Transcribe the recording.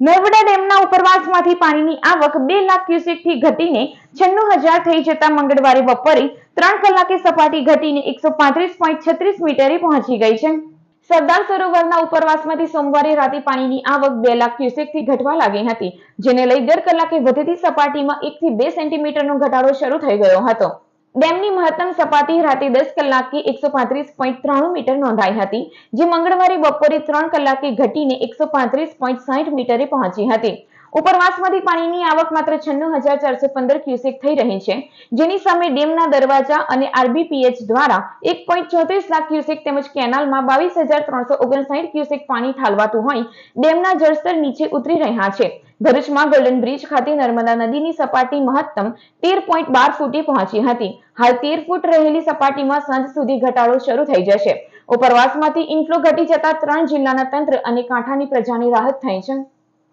નર્મદા ડેમના ઉપરવાસમાંથી પાણીની આવક બે લાખ ક્યુસેકથી ઘટીને છન્નું હજાર થઈ જતા મંગળવારે બપોરે ત્રણ કલાકે સપાટી ઘટીને એકસો પાંત્રીસ પોઈન્ટ છત્રીસ મીટરે પહોંચી ગઈ છે. સરદાર સરોવરના ઉપરવાસમાંથી સોમવારે રાતે પાણીની આવક બે લાખ ક્યુસેકથી ઘટવા લાગી હતી, જેને લઈ દર કલાકે વધતી સપાટીમાં એકથી બે સેન્ટીમીટરનો ઘટાડો શરૂ થઈ ગયો હતો. ડેમની મહત્તમ સપાટી રાતે દસ કલાકે એકસો પાંત્રીસ પોઈન્ટ ત્રાણું મીટર નોંધાઈ હતી, જે મંગળવારે બપોરે ત્રણ કલાકે ઘટીને એકસો પાંત્રીસ પોઈન્ટ સાઠ મીટરે પહોંચી હતી. ઉપરવાસમાંથી પાણીની આવક માત્ર છન્નું હજાર ચારસો પંદર ક્યુસેક થઈ રહી છે, જેની સામે ડેમના દરવાજા અને આરબીપીએચ દ્વારા એક પોઈન્ટ ચોત્રીસ લાખ ક્યુસેક તેમજ કેનાલમાં બાવીસ હજાર ત્રણસો ઓગણસાઠ ક્યુસેક પાણી ઠાલવાતું હોય, ડેમના જળસ્તર નીચે ઉતરી રહ્યા છે. ભરૂચમાં ગોલ્ડન બ્રિજ ખાતે નર્મદા નદીની સપાટી મહત્તમ તેર પોઈન્ટ બાર ફૂટે પહોંચી હતી. હાલ તેર ફૂટ રહેલી સપાટીમાં સાંજ સુધી ઘટાડો શરૂ થઈ જશે. ઉપરવાસમાંથી ઇન્ફ્લો ઘટી જતા ત્રણ જિલ્લાના તંત્ર અને કાંઠાની પ્રજાની રાહત થઈ છે.